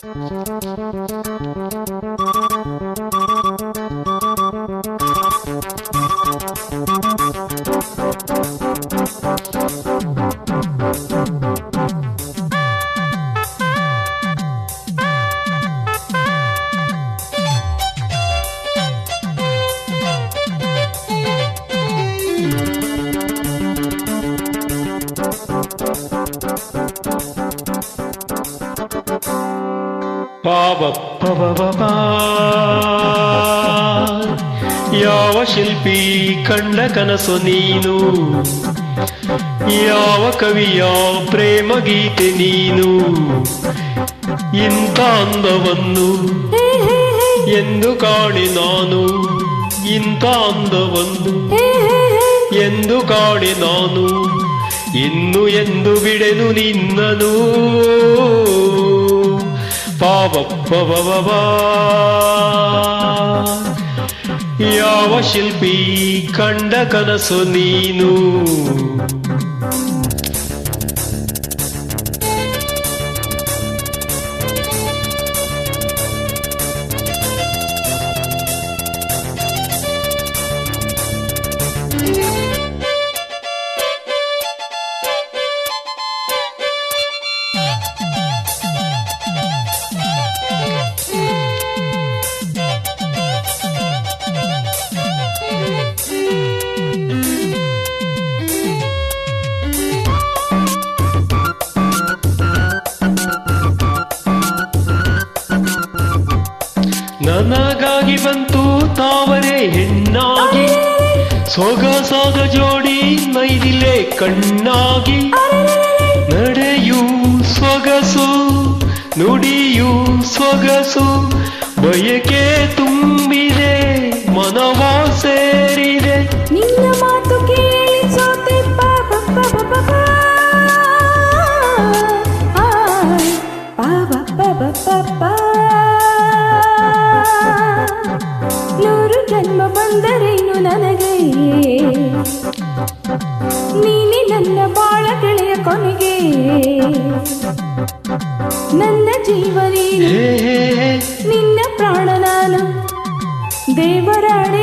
Thank you. ಯಾವ ಶಿಲ್ಪಿ ಕಂಡ ಕನಸು ನೀನು? ಯಾವ ಕವಿಯ ಪ್ರೇಮ ಗೀತೆ ನೀನು? ಇಂಥ ಅಂದವನ್ನು ಎಂದು ಕಾಣಿ ನಾನು. ಇಂಥ ಅಂದವನ್ನು ಎಂದು ಕಾಣಿ ನಾನು. ಇನ್ನು ಎಂದು ಬಿಡೆನು ನಿನ್ನನು? ಪಾವಪ್ಪವವ ಯಾವ ಶಿಲ್ಪಿ ಕಂಡ ಕನಸು ನೀನು? ನನಗಾಗಿ ಬಂತು ತಾವರೆ ಹೆಣ್ಣಾಗಿ. ಸೊಗಸಾದ ಜೋಡಿ ಮೈದಿಲೆ ಕಣ್ಣಾಗಿ. ನೀನೆ ನನ್ನ ಬಾಳ ಗೆಳೆಯ ಕೊನೆಗೆ ನನ್ನ ಜೀವ ನೀನು ಹೇ ಹೇ ಹೇ ನಿನ್ನ ಪ್ರಾಣ ನಾನು ದೇವರಾಣಿ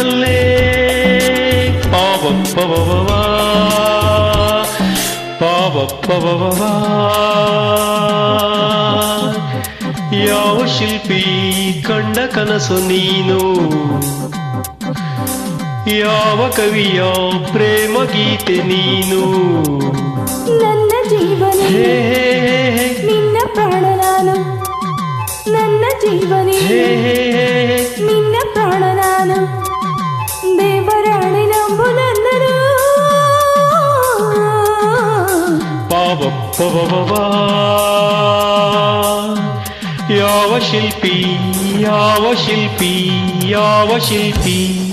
ನಲ್ಲೇ. ಪಾವಪ್ಪವವ ಪಾವಪ್ಪವವ ಯಾವ ಶಿಲ್ಪಿ ಕಂಡ ಕನಸು ನೀನು? ಯಾವ ಕವಿಯ ಪ್ರೇಮ ಗೀತೆ ನೀನು? ನನ್ನ ಜೀವನ ನಿನ್ನ ಪ್ರಾಣ ನಾನು. ನನ್ನ ಜೀವನ ಯಾವ ಶಿಲ್ಪಿ ಯಾವ ಶಿಲ್ಪಿ ಯಾವ ಶಿಲ್ಪಿ